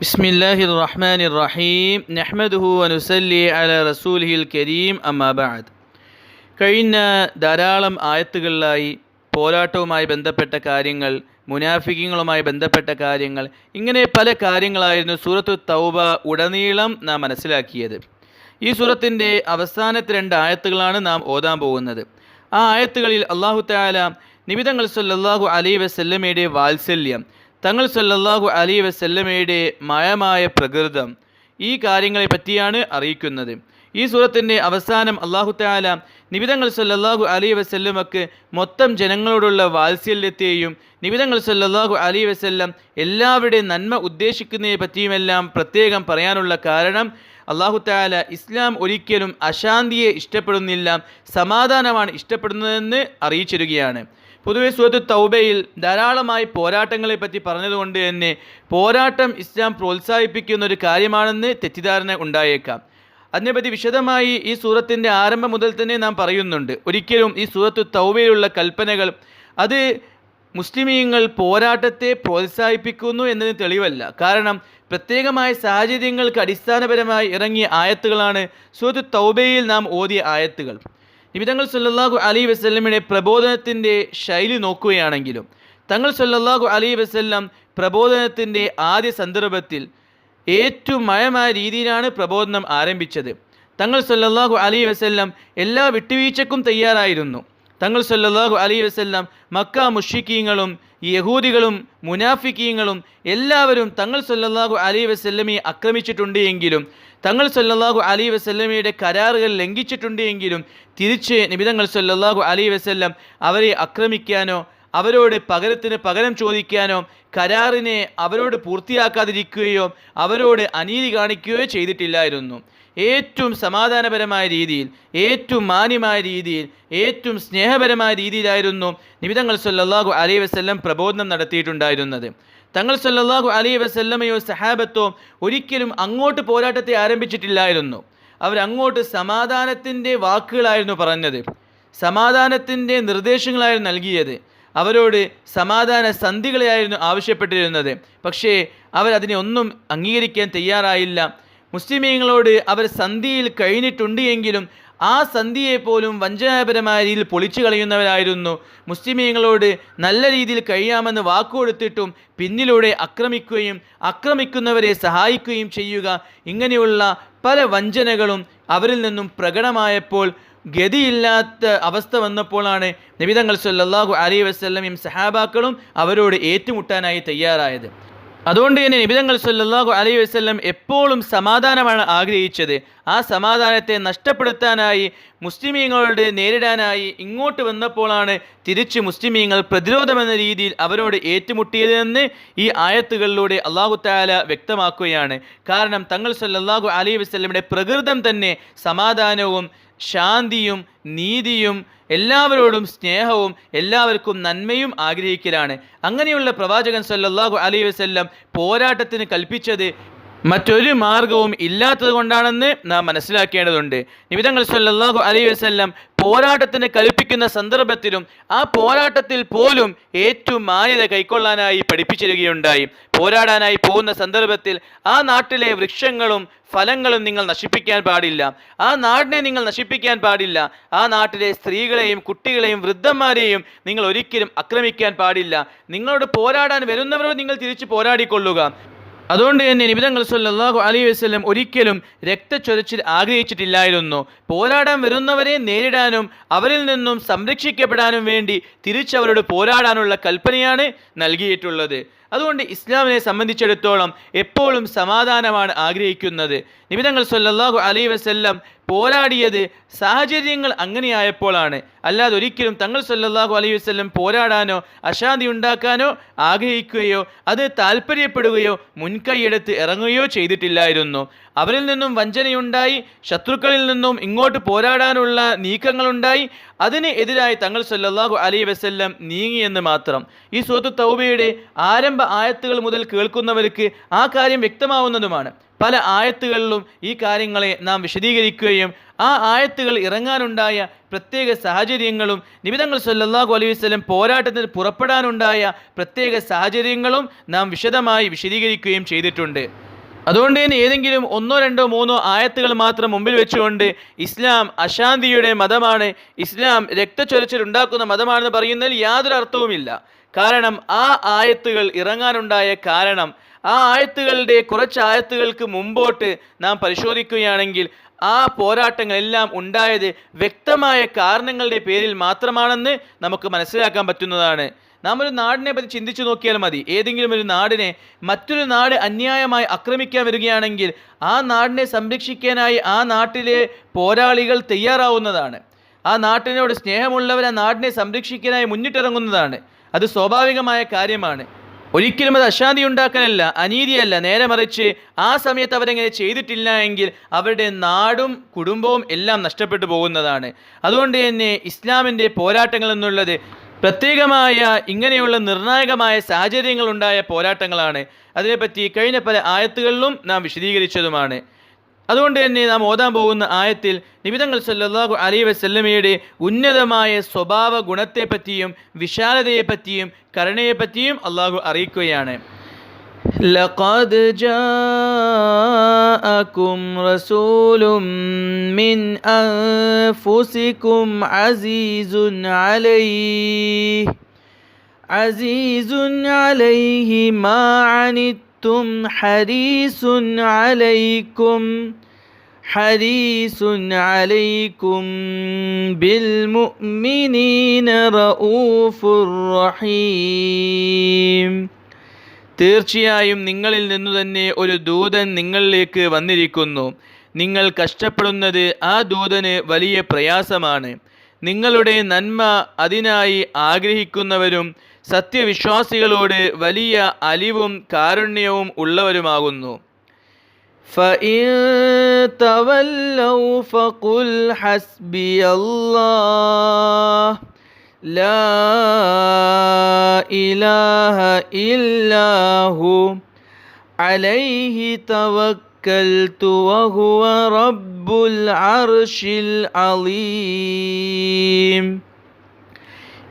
بسم الله الرحمن الرحيم نحمده ونسلي على رسوله الكريم أما بعد കഴിഞ്ഞ ധാരാളം ആയത്തുകളിലായി പോരാട്ടവുമായി ബന്ധപ്പെട്ട കാര്യങ്ങൾ മുനാഫിക്കങ്ങളുമായി ബന്ധപ്പെട്ട കാര്യങ്ങൾ ഇങ്ങനെ പല കാര്യങ്ങളായിരുന്നു സൂറത്തു തൗബ ഉടനീളം നാം മനസ്സിലാക്കിയത് ഈ സൂറത്തിൻ്റെ അവസാനത്തെ രണ്ട് ആയത്തുകളാണ് നാം ഓതാൻ പോകുന്നത് ആ ആയത്തുകളിൽ അള്ളാഹു താല നിമിതങ്ങൾ സല്ലല്ലാഹു അലൈ വസല്ലമയുടെ വാത്സല്യം തങ്ങൾ സല്ലല്ലാഹു അലി വസല്ലമയുടെ മായമായ പ്രകൃതം ഈ കാര്യങ്ങളെ പറ്റിയാണ് അറിയിക്കുന്നത്. ഈ സൂറത്തിന്റെ അവസാനം അള്ളാഹു താല നിബിതങ്ങൾ സല്ലല്ലാഹു അലി വസല്ലമക്ക് മൊത്തം ജനങ്ങളോടുള്ള വാത്സല്യത്തെയും നിബിതങ്ങൾ സല്ലല്ലാഹു അലി വസല്ലം എല്ലാവരുടെയും നന്മ ഉദ്ദേശിക്കുന്നതിനെ പറ്റിയുമെല്ലാം പ്രത്യേകം പറയാനുള്ള കാരണം അള്ളാഹു താല ഇസ്ലാം ഒരിക്കലും അശാന്തിയെ ഇഷ്ടപ്പെടുന്നില്ല സമാധാനമാണ് ഇഷ്ടപ്പെടുന്നതെന്ന് അറിയിച്ചിരിക്കുകയാണ് പൊതുവെ സുഹൃത്ത് തൗബയിൽ ധാരാളമായി പോരാട്ടങ്ങളെ പറ്റി പറഞ്ഞതുകൊണ്ട് തന്നെ പോരാട്ടം ഇസ്ലാം പ്രോത്സാഹിപ്പിക്കുന്ന ഒരു കാര്യമാണെന്ന് തെറ്റിദ്ധാരണ ഉണ്ടായേക്കാം. അതിനെപ്പറ്റി വിശദമായി ഈ സൂറത്തിന്റെ ആരംഭം മുതൽ തന്നെ നാം പറയുന്നുണ്ട്. ഒരിക്കലും ഈ സൂറത്ത് തൗബയിലുള്ള കൽപ്പനകൾ അത് മുസ്ലിമീങ്ങൾ പോരാട്ടത്തെ പ്രോത്സാഹിപ്പിക്കുന്നു എന്നതിന് തെളിവല്ല. കാരണം പ്രത്യേകമായ സാഹചര്യങ്ങൾക്ക് അടിസ്ഥാനപരമായി ഇറങ്ങിയ ആയത്തുകളാണ് സൂറത്ത് തൗബയിൽ നാം ഓതിയ ആയത്തുകൾ. നിമിതങ്ങൾ സല്ലല്ലാഹു അലി വസല്ലമയുടെ പ്രബോധനത്തിന്റെ ശൈലി നോക്കുകയാണെങ്കിലും തങ്ങൾ സല്ലല്ലാഹു അലി വസല്ലം പ്രബോധനത്തിന്റെ ആദ്യ സന്ദർഭത്തിൽ ഏറ്റവും മയമായ രീതിയിലാണ് പ്രബോധനം ആരംഭിച്ചത്. തങ്ങൾ സല്ലല്ലാഹു അലി വസല്ലം എല്ലാ വിട്ടുവീഴ്ചക്കും തയ്യാറായിരുന്നു. തങ്ങൾ സല്ലാഹു അലൈ വസ്ല്ലാം മക്ക മുഷിക്കീങ്ങളും യഹൂദികളും മുനാഫിക്കീങ്ങളും എല്ലാവരും തങ്ങൾ സല്ലാഹു അലൈ വസല്ലമയെ ആക്രമിച്ചിട്ടുണ്ട് എങ്കിലും തങ്ങൾ സല്ലാഹു അലൈ വസല്ലമയുടെ കരാറുകൾ ലംഘിച്ചിട്ടുണ്ട് എങ്കിലും തിരിച്ച് നിബിതങ്ങൾ സല്ലാഹു അലൈ വസല്ലം അവരെ ആക്രമിക്കാനോ അവരോട് പകരത്തിന് പകരം ചോദിക്കാനോ കരാറിനെ അവരോട് പൂർത്തിയാക്കാതിരിക്കുകയോ അവരോട് അനീതി കാണിക്കുകയോ ചെയ്തിട്ടില്ലായിരുന്നു. ഏറ്റവും സമാധാനപരമായ രീതിയിൽ ഏറ്റവും മാന്യമായ രീതിയിൽ ഏറ്റവും സ്നേഹപരമായ രീതിയിലായിരുന്നു നിബിതങ്ങൾ സല്ലാഹു അലൈ വസ്ല്ലം പ്രബോധനം നടത്തിയിട്ടുണ്ടായിരുന്നത്. തങ്ങൾ സല്ലാഹു അലൈ വസല്ലമയോ സഹാബത്തോ ഒരിക്കലും അങ്ങോട്ട് പോരാട്ടത്തെ ആരംഭിച്ചിട്ടില്ലായിരുന്നു. അവരങ്ങോട്ട് സമാധാനത്തിന്റെ വാക്കുകളായിരുന്നു പറഞ്ഞത്. സമാധാനത്തിന്റെ നിർദ്ദേശങ്ങളായിരുന്നു നൽകിയത്. അവരോട് സമാധാന സന്ധികളെയായിരുന്നു ആവശ്യപ്പെട്ടിരുന്നത്. പക്ഷേ അവരതിനെ ഒന്നും അംഗീകരിക്കാൻ തയ്യാറായില്ല. മുസ്ലിമീങ്ങളോട് അവർ സന്ധിയിൽ കഴിഞ്ഞിട്ടുണ്ട് എങ്കിലും ആ സന്ധിയെ പോലും വഞ്ചനാപരമായ രീതിയിൽ പൊളിച്ചു കളയുന്നവരായിരുന്നു. മുസ്ലിമീങ്ങളോട് നല്ല രീതിയിൽ കഴിയാമെന്ന് വാക്കുകൊടുത്തിട്ടും പിന്നിലൂടെ ആക്രമിക്കുകയും ആക്രമിക്കുന്നവരെ സഹായിക്കുകയും ചെയ്യുക ഇങ്ങനെയുള്ള പല വഞ്ചനകളും അവരിൽ നിന്നും പ്രകടമായപ്പോൾ ഗതിയില്ലാത്ത അവസ്ഥ വന്നപ്പോഴാണ് നബിതങ്ങൾ സല്ലാഹു അലൈഹി വസ്ലമയും സഹാബാക്കളും അവരോട് ഏറ്റുമുട്ടാനായി തയ്യാറായത്. അതുകൊണ്ട് തന്നെ നിബിതങ്ങൾ സല്ലാഹു അലൈ വസ്ല്ലം എപ്പോഴും സമാധാനമാണ് ആഗ്രഹിച്ചത്. ആ സമാധാനത്തെ നഷ്ടപ്പെടുത്താനായി മുസ്ലിമീങ്ങളോട് നേരിടാനായി ഇങ്ങോട്ട് വന്നപ്പോഴാണ് തിരിച്ച് മുസ്ലിമീങ്ങൾ പ്രതിരോധമെന്ന രീതിയിൽ അവരോട് ഏറ്റുമുട്ടിയതെന്ന് ഈ ആയത്തുകളിലൂടെ അള്ളാഹു താല വ്യക്തമാക്കുകയാണ്. കാരണം തങ്ങൾ സല്ലാഹു അലൈ വസ്ല്ലമിന്റെ പ്രകൃതം തന്നെ സമാധാനവും ശാന്തിയും നീതിയും എല്ലാവരോടും സ്നേഹവും എല്ലാവർക്കും നന്മയും ആഗ്രഹിക്കലാണ്. അങ്ങനെയുള്ള പ്രവാചകൻ സല്ലാഹു അലൈഹി വസല്ലം പോരാട്ടത്തിന് കൽപ്പിച്ചത് മറ്റൊരു മാർഗവും ഇല്ലാത്തത് കൊണ്ടാണെന്ന് നാം മനസ്സിലാക്കേണ്ടതുണ്ട്. നിമിതങ്ങൾ സല്ലാഹു വസല്ലം പോരാട്ടത്തിന് കൽപ്പിക്കുന്ന സന്ദർഭത്തിലും ആ പോരാട്ടത്തിൽ പോലും ഏറ്റവും മാന്യത കൈക്കൊള്ളാനായി പഠിപ്പിച്ചിരുകയുണ്ടായി പോരാടാനായി പോകുന്ന സന്ദർഭത്തിൽ ആ നാട്ടിലെ വൃക്ഷങ്ങളും ഫലങ്ങളും നിങ്ങൾ നശിപ്പിക്കാൻ പാടില്ല. ആ നാടിനെ നിങ്ങൾ നശിപ്പിക്കാൻ പാടില്ല. ആ നാട്ടിലെ സ്ത്രീകളെയും കുട്ടികളെയും വൃദ്ധന്മാരെയും നിങ്ങൾ ഒരിക്കലും ആക്രമിക്കാൻ പാടില്ല. നിങ്ങളോട് പോരാടാൻ വരുന്നവരോട് നിങ്ങൾ തിരിച്ച് പോരാടിക്കൊള്ളുക. അതുകൊണ്ട് തന്നെ നിബിതങ്ങൾ സല്ലാഹു അലൈഹി വസല്ലം ഒരിക്കലും രക്തച്ചൊരച്ചിൽ ആഗ്രഹിച്ചിട്ടില്ലായിരുന്നു. പോരാടാൻ വരുന്നവരെ നേരിടാനും അവരിൽ നിന്നും സംരക്ഷിക്കപ്പെടാനും വേണ്ടി തിരിച്ചവരോട് പോരാടാനുള്ള കൽപ്പനയാണ് നൽകിയിട്ടുള്ളത്. അതുകൊണ്ട് ഇസ്ലാമിനെ സംബന്ധിച്ചിടത്തോളം എപ്പോഴും സമാധാനമാണ് ആഗ്രഹിക്കുന്നത്. നിബിതങ്ങൾ സല്ലാഹു അലൈഹി വസല്ലം പോരാടിയത് സാഹചര്യങ്ങൾ അങ്ങനെയായപ്പോഴാണ് അല്ലാതെ ഒരിക്കലും തങ്ങൾ സല്ലാഹു അലൈഹി വസല്ലം പോരാടാനോ അശാന്തി ഉണ്ടാക്കാനോ ആഗ്രഹിക്കുകയോ അത് താല്പര്യപ്പെടുകയോ മുൻകൈയെടുത്ത് ഇറങ്ങുകയോ ചെയ്തിട്ടില്ലായിരുന്നു. അവരിൽ നിന്നും വഞ്ചനയുണ്ടായി ശത്രുക്കളിൽ നിന്നും ഇങ്ങോട്ട് പോരാടാനുള്ള നീക്കങ്ങളുണ്ടായി. അതിന് എതിരായി തങ്ങൾ സല്ലാഹു അലൈഹി വസ്ല്ലം നീങ്ങിയെന്ന് മാത്രം. ഈ സൂറത്ത് തൗബയുടെ ആരംഭ ആയത്തുകൾ മുതൽ കേൾക്കുന്നവർക്ക് ആ കാര്യം വ്യക്തമാവുന്നതുമാണ്. പല ആയത്തുകളിലും ഈ കാര്യങ്ങളെ നാം വിശദീകരിക്കുകയും ആ ആയത്തുകൾ ഇറങ്ങാനുണ്ടായ പ്രത്യേക സാഹചര്യങ്ങളും നിബിതങ്ങൾ സല്ലാഹു അലൈഹി വസ്ലം പോരാട്ടത്തിൽ പുറപ്പെടാനുണ്ടായ പ്രത്യേക സാഹചര്യങ്ങളും നാം വിശദമായി വിശദീകരിക്കുകയും ചെയ്തിട്ടുണ്ട്. അതുകൊണ്ട് തന്നെ ഏതെങ്കിലും ഒന്നോ രണ്ടോ മൂന്നോ ആയത്തുകൾ മാത്രം മുമ്പിൽ വെച്ചുകൊണ്ട് ഇസ്ലാം അശാന്തിയുടെ മതമാണ് ഇസ്ലാം രക്തച്ചൊരച്ചിൽ ഉണ്ടാക്കുന്ന മതമാണെന്ന് പറയുന്നതിൽ യാതൊരു അർത്ഥവുമില്ല കാരണം ആ ആയത്തുകൾ ഇറങ്ങാനുണ്ടായ കാരണം ആ ആയത്തുകളുടെ കുറച്ച് ആയത്തുകൾക്ക് മുമ്പോട്ട് നാം പരിശോധിക്കുകയാണെങ്കിൽ ആ പോരാട്ടങ്ങളെല്ലാം ഉണ്ടായത് വ്യക്തമായ കാരണങ്ങളുടെ പേരിൽ മാത്രമാണെന്ന് നമുക്ക് മനസ്സിലാക്കാൻ പറ്റുന്നതാണ്. നാം ഒരു നാടിനെ പറ്റി ചിന്തിച്ചു നോക്കിയാൽ മതി. ഏതെങ്കിലും ഒരു നാടിനെ മറ്റൊരു നാട് അന്യായമായി ആക്രമിക്കാൻ വരികയാണെങ്കിൽ ആ നാടിനെ സംരക്ഷിക്കാനായി ആ നാട്ടിലെ പോരാളികൾ തയ്യാറാവുന്നതാണ്. ആ നാട്ടിനോട് സ്നേഹമുള്ളവർ ആ നാടിനെ സംരക്ഷിക്കാനായി മുന്നിട്ടിറങ്ങുന്നതാണ്. അത് സ്വാഭാവികമായ കാര്യമാണ്. ഒരിക്കലും അത് അശാന്തി ഉണ്ടാക്കാനല്ല അനീതിയല്ല. നേരെ മറിച്ച് ആ സമയത്ത് അവരെങ്ങനെ ചെയ്തിട്ടില്ല എങ്കിൽ അവരുടെ നാടും കുടുംബവും എല്ലാം നഷ്ടപ്പെട്ടു പോകുന്നതാണ്. അതുകൊണ്ട് തന്നെ ഇസ്ലാമിന്റെ പോരാട്ടങ്ങൾ എന്നുള്ളത് പ്രത്യേകമായ ഇങ്ങനെയുള്ള നിർണായകമായ സാഹചര്യങ്ങളുണ്ടായ പോരാട്ടങ്ങളാണ്. അതിനെപ്പറ്റി കഴിഞ്ഞ പല ആയത്തുകളിലും നാം വിശദീകരിച്ചതുമാണ്. അതുകൊണ്ട് തന്നെ നാം ഓതാൻ പോകുന്ന ആയത്തിൽ നിബിതങ്ങൾ സല്ലല്ലാഹു അലൈഹി വസല്ലമയുടെ ഉന്നതമായ സ്വഭാവ ഗുണത്തെപ്പറ്റിയും വിശാലതയെപ്പറ്റിയും കരുണയെപ്പറ്റിയും അള്ളാഹു അറിയിക്കുകയാണ് لقد جاءكم رسول من أنفسكم عزيز عليه عزيز عليه ما عنتم حريص عليكم ഹരീസുൻ അലൈക്കും ബിൽ മുഅ്മിനീന റഊഫുർ റഹീം. തീർച്ചയായും നിങ്ങളിൽ നിന്നു തന്നെ ഒരു ദൂതൻ നിങ്ങളിലേക്ക് വന്നിരിക്കുന്നു. നിങ്ങൾ കഷ്ടപ്പെടുന്നത് ആ ദൂതന് വലിയ പ്രയാസമാണ്. നിങ്ങളുടെ നന്മ അതിനായി ആഗ്രഹിക്കുന്നവരും സത്യവിശ്വാസികളോട് വലിയ അലിവും കാരുണ്യവും ഉള്ളവരുമാകുന്നു. فإن تولوا فقل حسبي الله لا إله إلا هو عليه توكلت وهو رب العرش العظيم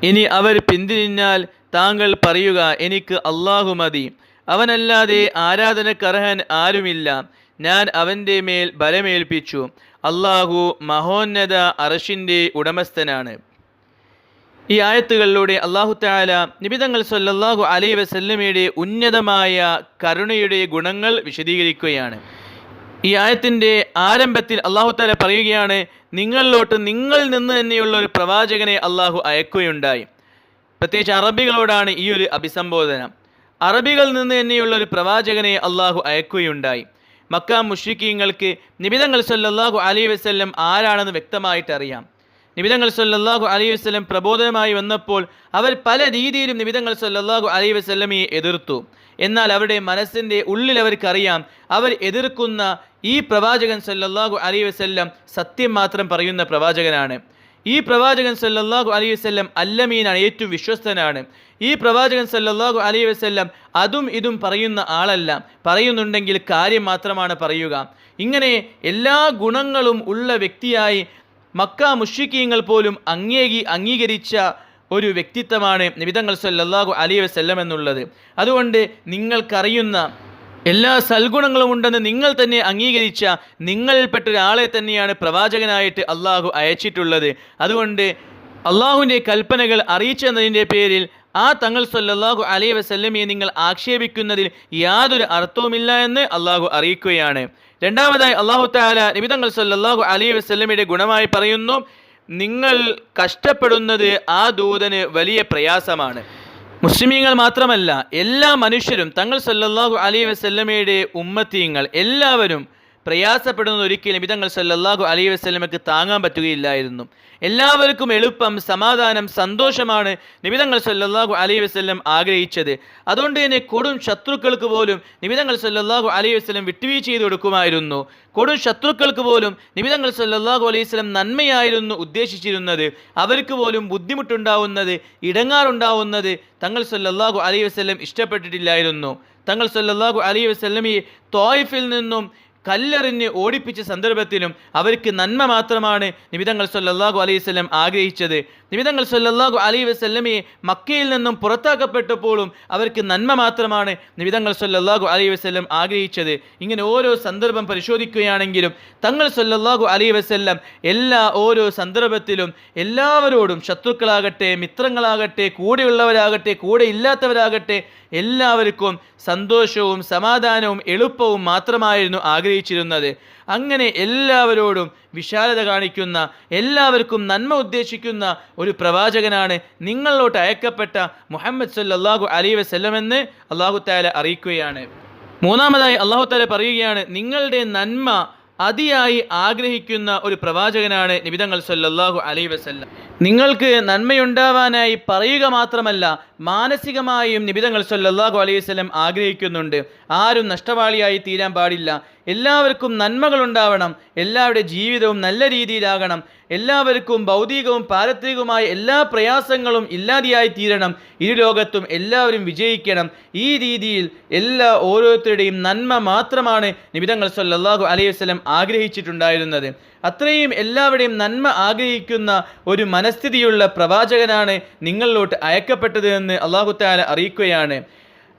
ഇനി അവർ പിന്തിരിഞ്ഞാൽ താങ്കൾ പറയുക എനിക്ക് അള്ളാഹു മതി അവനല്ലാതെ ആരാധനക്കർഹൻ ആരുമില്ല ഞാൻ അവന്റെ മേൽ ബലമേൽപ്പിച്ചു. അള്ളാഹു മഹോന്നത അറഷിന്റെ ഉടമസ്ഥനാണ്. ഈ ആയത്തുകളിലൂടെ അള്ളാഹു താല നിബിതങ്ങൾ സല്ലല്ലാഹു അലൈ വസല്ലമയുടെ ഉന്നതമായ കരുണയുടെ ഗുണങ്ങൾ വിശദീകരിക്കുകയാണ്. ഈ ആയത്തിന്റെ ആരംഭത്തിൽ അള്ളാഹു താല പറയുകയാണ് നിങ്ങളിലോട്ട് നിങ്ങളിൽ നിന്ന് തന്നെയുള്ള ഒരു പ്രവാചകനെ അള്ളാഹു അയക്കുകയുണ്ടായി. പ്രത്യേകിച്ച് അറബികളോടാണ് ഈ ഒരു അഭിസംബോധന. അറബികളിൽ നിന്ന് തന്നെയുള്ള ഒരു പ്രവാചകനെ അള്ളാഹു അയക്കുകയുണ്ടായി. മക്ക മുഷിക്കീങ്ങൾക്ക് നിബിതങ്ങൾ സല്ലാഹു അലൈഹി വസ്ല്ലം ആരാണെന്ന് വ്യക്തമായിട്ട് അറിയാം. നിബിതങ്ങൾ സല്ലാഹു അലൈഹി വസല്ലം പ്രബോധനമായി വന്നപ്പോൾ അവർ പല രീതിയിലും നിബിതങ്ങൾ സല്ലാഹു അലൈഹി വസല്ലമയെ എതിർത്തു. എന്നാൽ അവരുടെ മനസ്സിന്റെ ഉള്ളിൽ അവർക്കറിയാം അവർ എതിർക്കുന്ന ഈ പ്രവാചകൻ സല്ലാഹു അലൈഹി വസ്ല്ലം സത്യം മാത്രം പറയുന്ന പ്രവാചകനാണ്. ഈ പ്രവാചകൻ സല്ലല്ലാഹു അലൈഹി വസല്ലം അല്ലമീനാണ് ഏറ്റവും വിശ്വസ്തനാണ്. ഈ പ്രവാചകൻ സല്ലല്ലാഹു അലൈഹി വസല്ലം അതും ഇതും പറയുന്ന ആളല്ല. പറയുന്നുണ്ടെങ്കിൽ കാര്യം മാത്രമാണ് പറയുക. ഇങ്ങനെ എല്ലാ ഗുണങ്ങളും ഉള്ള വ്യക്തിയായി മക്ക മുഷിക്കീങ്ങൾ പോലും അംഗീകി അംഗീകരിച്ച ഒരു വ്യക്തിത്വമാണ് നിബിതങ്ങൾ സല്ലല്ലാഹു അലൈഹി വസ്ല്ലം എന്നുള്ളത്. അതുകൊണ്ട് നിങ്ങൾക്കറിയുന്ന എല്ലാ സൽഗുണങ്ങളും ഉണ്ടെന്ന് നിങ്ങൾ തന്നെ അംഗീകരിച്ച നിങ്ങളിൽപ്പെട്ട ഒരാളെ തന്നെയാണ് പ്രവാചകനായിട്ട് അള്ളാഹു അയച്ചിട്ടുള്ളത്. അതുകൊണ്ട് അള്ളാഹുവിന്റെ കൽപ്പനകൾ അറിയിച്ചെന്നതിന്റെ പേരിൽ ആ തങ്ങൾ സല്ലാഹു അലൈഹി വസല്ലമയെ നിങ്ങൾ ആക്ഷേപിക്കുന്നതിൽ യാതൊരു അർത്ഥവുമില്ല എന്ന് അള്ളാഹു അറിയിക്കുകയാണ്. രണ്ടാമതായി അള്ളാഹു താല നിമിതങ്ങൾ സല്ലാഹു അലൈഹി വസല്ലമയുടെ ഗുണമായി പറയുന്നു നിങ്ങൾ കഷ്ടപ്പെടുന്നത് ആ ദൂതന് വലിയ പ്രയാസമാണ്. മുസ്ലിമീങ്ങൾ മാത്രമല്ല എല്ലാ മനുഷ്യരും തങ്ങൾ സല്ലല്ലാഹു അലൈഹി വസല്ലമയുടെ ഉമ്മത്തീങ്ങൾ എല്ലാവരും പ്രയാസപ്പെടുന്നത് ഒരിക്കലും ഇതങ്ങൾ സല്ലല്ലാഹു അലൈഹി വസ്ലമക്ക് താങ്ങാൻ പറ്റുകയില്ലായിരുന്നു. എല്ലാവർക്കും എളുപ്പം സമാധാനം സന്തോഷമാണ് നിബിതങ്ങൾ സല്ലല്ലാഹു അലൈഹി വസ്ലം ആഗ്രഹിച്ചത്. അതുകൊണ്ട് തന്നെ കൊടും ശത്രുക്കൾക്ക് പോലും നിബിതങ്ങൾ സല്ലല്ലാഹു അലൈഹി വസ്ലം വിട്ടുവീഴ്ച ചെയ്ത് കൊടുക്കുമായിരുന്നു. കൊടും ശത്രുക്കൾക്ക് പോലും നിബിതങ്ങൾ സല്ലല്ലാഹു അലൈഹി വസ്ലം നന്മയായിരുന്നു ഉദ്ദേശിച്ചിരുന്നത്. അവർക്ക് പോലും ബുദ്ധിമുട്ടുണ്ടാവുന്നത് ഇടങ്ങാറുണ്ടാവുന്നത് തങ്ങൾ സല്ലല്ലാഹു അലൈഹി വസ്ലം ഇഷ്ടപ്പെട്ടിട്ടില്ലായിരുന്നു. തങ്ങൾ സല്ലല്ലാഹു അലൈഹി വസ്ലമി തോയിഫിൽ നിന്നും കല്ലെറിഞ്ഞ് ഓടിപ്പിച്ച സന്ദർഭത്തിലും അവർക്ക് നന്മ മാത്രമാണ് നിമിതങ്ങൾ സല്ലാഹു അലൈഹി വല്ലം ആഗ്രഹിച്ചത്. നിമിതങ്ങൾ സല്ലാഹു അലൈഹി വസ്ല്ലമയെ മക്കയിൽ നിന്നും പുറത്താക്കപ്പെട്ടപ്പോഴും അവർക്ക് നന്മ മാത്രമാണ് നിമിതങ്ങൾ സല്ലാഹു അലൈഹി വസ്ല്ലം ആഗ്രഹിച്ചത്. ഇങ്ങനെ ഓരോ സന്ദർഭം പരിശോധിക്കുകയാണെങ്കിലും തങ്ങൾ സല്ലാഹു അലൈഹി വസ്ല്ലം എല്ലാ ഓരോ സന്ദർഭത്തിലും എല്ലാവരോടും ശത്രുക്കളാകട്ടെ മിത്രങ്ങളാകട്ടെ കൂടെയുള്ളവരാകട്ടെ കൂടെ ഇല്ലാത്തവരാകട്ടെ എല്ലാവർക്കും സന്തോഷവും സമാധാനവും എളുപ്പവും മാത്രമായിരുന്നു ആഗ്രഹിച്ചിരുന്നത്. അങ്ങനെ എല്ലാവരോടും വിശാലത കാണിക്കുന്ന എല്ലാവർക്കും നന്മ ഉദ്ദേശിക്കുന്ന ഒരു പ്രവാചകനാണ് നിങ്ങളിലോട്ട് അയക്കപ്പെട്ട മുഹമ്മദ് സല്ലല്ലാഹു അലൈഹി വസ്ല്ലമെന്ന് അള്ളാഹു താല അറിയിക്കുകയാണ്. മൂന്നാമതായി അള്ളാഹു താല പറയുകയാണ് നിങ്ങളുടെ നന്മ അതിയായി ആഗ്രഹിക്കുന്ന ഒരു പ്രവാചകനാണ് നിബിതങ്ങൾ സല്ലാഹു അലൈഹി വസല്ലം. നിങ്ങൾക്ക് നന്മയുണ്ടാവാനായി പറയുക മാത്രമല്ല മാനസികമായും നിബിതങ്ങൾ സല്ലാഹു അലൈഹി വസല്ലം ആഗ്രഹിക്കുന്നുണ്ട്. ആരും നഷ്ടവാളിയായി തീരാൻ പാടില്ല. എല്ലാവർക്കും നന്മകൾ ഉണ്ടാവണം എല്ലാവരുടെ ജീവിതവും നല്ല രീതിയിലാകണം. എല്ലാവർക്കും ഭൗതികവും പാരത്രികവുമായ എല്ലാ പ്രയാസങ്ങളും ഇല്ലാതെയായി തീരണം ഇരു ലോകത്തും എല്ലാവരും വിജയിക്കണം. ഈ രീതിയിൽ എല്ലാ ഓരോരുത്തരുടെയും നന്മ മാത്രമാണ് നിബിതങ്ങൾ സല്ലാഹു അലൈഹി വസ്ലം ആഗ്രഹിച്ചിട്ടുണ്ടായിരുന്നത്. അത്രയും എല്ലാവരുടെയും നന്മ ആഗ്രഹിക്കുന്ന ഒരു മനസ്ഥിതിയുള്ള പ്രവാചകനാണ് നിങ്ങളിലോട്ട് അയക്കപ്പെട്ടതെന്ന് അള്ളാഹു താല അറിയിക്കുകയാണ്.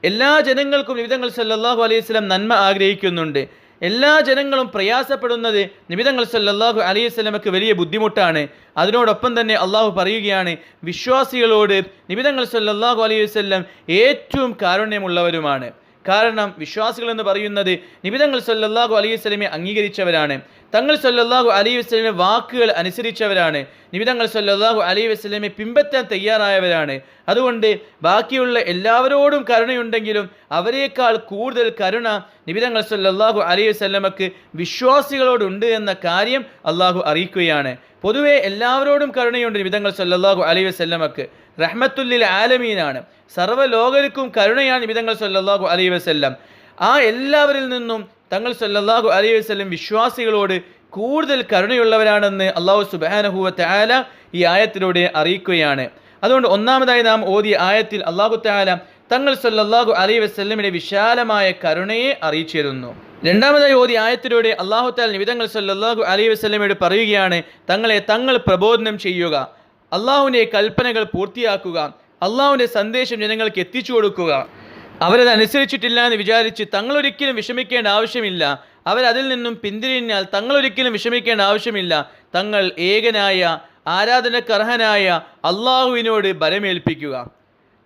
എല്ലാ ജനങ്ങൾക്കും നിബിതങ്ങൾ സല്ലാഹു അലൈഹി വസ്ലം നന്മ ആഗ്രഹിക്കുന്നുണ്ട്. എല്ലാ ജനങ്ങളും പ്രയാസപ്പെടുന്നത് നിബിതങ്ങൾ സല്ലല്ലാഹു അലൈഹി സ്വലമക്ക് വലിയ ബുദ്ധിമുട്ടാണ്. അതിനോടൊപ്പം തന്നെ അള്ളാഹു പറയുകയാണ് വിശ്വാസികളോട് നിബിതങ്ങൾ സല്ലല്ലാഹു അലൈഹി വസല്ലം ഏറ്റവും കാരുണ്യമുള്ളവരുമാണ്. കാരണം വിശ്വാസികൾ എന്ന് പറയുന്നത് നിബിതങ്ങൾ സല്ലല്ലാഹു അലൈഹി വസ്ലമെ അംഗീകരിച്ചവരാണ്. തങ്ങൾ സല്ലല്ലാഹു അലൈഹി വസ്ലമിന്റെ വാക്കുകൾ അനുസരിച്ചവരാണ്. നിബിതങ്ങൾ സല്ലല്ലാഹു അലൈഹി വസ്ലമെ പിമ്പറ്റാൻ തയ്യാറായവരാണ്. അതുകൊണ്ട് ബാക്കിയുള്ള എല്ലാവരോടും കരുണയുണ്ടെങ്കിലും അവരെക്കാൾ കൂടുതൽ കരുണ നിബിതങ്ങൾ സല്ലല്ലാഹു അലൈഹി വസ്ലമക്ക് വിശ്വാസികളോടുണ്ട് എന്ന കാര്യം അള്ളാഹു അറിയിക്കുകയാണ്. പൊതുവേ എല്ലാവരോടും കരുണയുണ്ട് നിബിതങ്ങൾ സല്ലല്ലാഹു അലൈഹി വസല്ലമക്ക്. റഹ്മത്തുല്ലിൽ ആലമീനാണ്. സർവലോകർക്കും കരുണയാണ് നിബിതങ്ങൾ സല്ലല്ലാഹു അലൈ വസ്ല്ലാം. ആ എല്ലാവരിൽ നിന്നും തങ്ങൾ സല്ലല്ലാഹു അലൈ വസല്ലം വിശ്വാസികളോട് കൂടുതൽ കരുണയുള്ളവരാണെന്ന് അള്ളാഹു സുബാനഹുവ തആല ഈ ആയത്തിലൂടെ അറിയിക്കുകയാണ്. അതുകൊണ്ട് ഒന്നാമതായി നാം ഓതിയ ആയത്തിൽ അള്ളാഹു തആല തങ്ങൾ സല്ലല്ലാഹു അലൈ വസല്ലമിന്റെ വിശാലമായ കരുണയെ അറിയിച്ചിരുന്നു. രണ്ടാമതായി ഓതി ആയത്തിലൂടെ അള്ളാഹു താൽ നിവിധങ്ങൾ സല്ലല്ലാഹു അലൈഹി വസല്ലമയോട് പറയുകയാണ് തങ്ങളെ തങ്ങൾ പ്രബോധനം ചെയ്യുക. അള്ളാഹുവിന്റെ കൽപ്പനകൾ പൂർത്തിയാക്കുക അള്ളാഹുവിന്റെ സന്ദേശം ജനങ്ങൾക്ക് എത്തിച്ചു കൊടുക്കുക. അവരത് അനുസരിച്ചിട്ടില്ല എന്ന് വിചാരിച്ച് തങ്ങളൊരിക്കലും വിഷമിക്കേണ്ട ആവശ്യമില്ല. അവരതിൽ നിന്നും പിന്തിരിഞ്ഞാൽ തങ്ങളൊരിക്കലും വിഷമിക്കേണ്ട ആവശ്യമില്ല. തങ്ങൾ ഏകനായ ആരാധനക്കർഹനായ അള്ളാഹുവിനോട് ബലമേൽപ്പിക്കുക.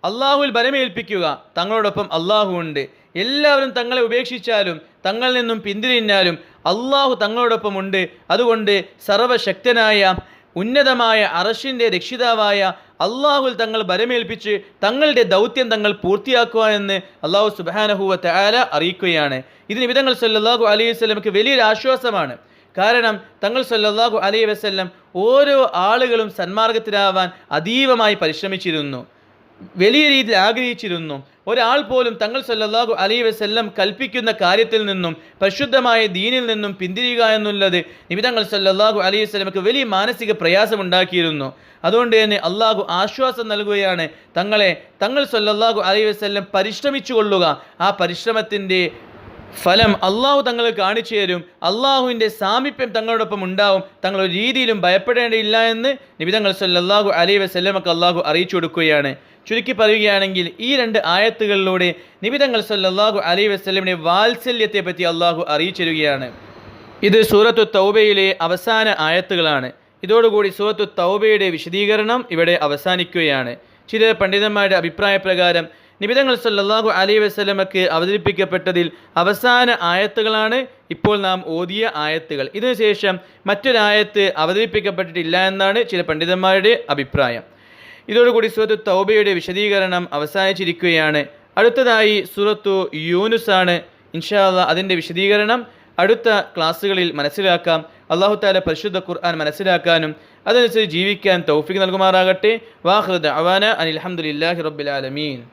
അള്ളാഹുവിൽ ബലമേൽപ്പിക്കുക. തങ്ങളോടൊപ്പം അള്ളാഹു ഉണ്ട്. എല്ലാവരും തങ്ങളെ ഉപേക്ഷിച്ചാലും തങ്ങളിൽ നിന്നും പിന്തിരിഞ്ഞാലും അള്ളാഹു തങ്ങളോടൊപ്പം ഉണ്ട്. അതുകൊണ്ട് സർവശക്തനായ ഉന്നതമായ അറഷിന്റെ രക്ഷിതാവായ അള്ളാഹുൽ തങ്ങൾ ബലമേൽപ്പിച്ച് തങ്ങളുടെ ദൗത്യം തങ്ങൾ പൂർത്തിയാക്കുക എന്ന് അള്ളാഹു സുബാനഹുവ തആല അറിയിക്കുകയാണ്. ഇതിന് വിധങ്ങൾ സല്ലാഹു അലൈഹി വസ്ലമക്ക് വലിയൊരു ആശ്വാസമാണ്. കാരണം തങ്ങൾ സല്ലാഹു അലൈഹി വസ്ല്ലം ഓരോ ആളുകളും സന്മാർഗത്തിലാവാൻ അതീവമായി പരിശ്രമിച്ചിരുന്നു. വലിയ രീതിയിൽ ആഗ്രഹിച്ചിരുന്നു. ഒരാൾ പോലും തങ്ങൾ സല്ലാഹു അലൈ വസ്ല്ലം കൽപ്പിക്കുന്ന കാര്യത്തിൽ നിന്നും പരിശുദ്ധമായ ദീനിൽ നിന്നും പിന്തിരിയുക എന്നുള്ളത് നിമിതങ്ങൾ സല്ലാഹു അലൈഹി വസ്ലമക്ക് വലിയ മാനസിക പ്രയാസമുണ്ടാക്കിയിരുന്നു. അതുകൊണ്ട് തന്നെ അള്ളാഹു ആശ്വാസം നൽകുകയാണ് തങ്ങളെ തങ്ങൾ സല്ലാഹു അലൈഹി വസ്ല്ലം പരിശ്രമിച്ചു കൊള്ളുക ആ പരിശ്രമത്തിന്റെ ഫലം അള്ളാഹു തങ്ങൾ കാണിച്ചു തരും. അള്ളാഹുവിന്റെ സാമീപ്യം തങ്ങളോടൊപ്പം ഉണ്ടാവും. തങ്ങൾ ഒരു രീതിയിലും ഭയപ്പെടേണ്ടിയില്ല എന്ന് നിബിതങ്ങൾ സല്ലല്ലാഹു അലൈഹി വസല്ലമക്ക് അള്ളാഹു അറിയിച്ചു കൊടുക്കുകയാണ്. ചുരുക്കി പറയുകയാണെങ്കിൽ ഈ രണ്ട് ആയത്തുകളിലൂടെ നിബിതങ്ങൾ സല്ലല്ലാഹു അലൈഹി വസ്ലമിന്റെ വാത്സല്യത്തെ പറ്റി അള്ളാഹു അറിയിച്ചു തരികയാണ് ഇത് സൂറത്തു തൗബയിലെ അവസാന ആയത്തുകളാണ്. ഇതോടുകൂടി സൂറത്തു തൗബയുടെ വിശദീകരണം ഇവിടെ അവസാനിക്കുകയാണ്. ചില പണ്ഡിതന്മാരുടെ അഭിപ്രായ പ്രകാരം നിബിതങ്ങൾ സല്ലാഹു അലൈഹി വസ്ലമക്ക് അവതരിപ്പിക്കപ്പെട്ടതിൽ അവസാന ആയത്തുകളാണ്. ഇപ്പോൾ നാം ഓതിയ ആയത്തുകൾ. ഇതിനുശേഷം മറ്റൊരായത്ത് അവതരിപ്പിക്കപ്പെട്ടിട്ടില്ല എന്നാണ് ചില പണ്ഡിതന്മാരുടെ അഭിപ്രായം. ഇതോടുകൂടി സൂറത്തു തൗബയുടെ വിശദീകരണം അവസാനിച്ചിരിക്കുകയാണ്. അടുത്തതായി സൂറത്തു യൂനുസാണ്. ഇൻഷാല്ല അതിന്റെ വിശദീകരണം അടുത്ത ക്ലാസ്സുകളിൽ മനസ്സിലാക്കാം. അള്ളാഹു താല പരിശുദ്ധ ഖുർആൻ മനസ്സിലാക്കാനും അതനുസരിച്ച് ജീവിക്കാൻ തൗഫിക് നൽകുമാറാകട്ടെ. വാഹൃദ് അവാന അനിൽഹമുല്ലാഹി റബ്ബിൽ ആലമീൻ.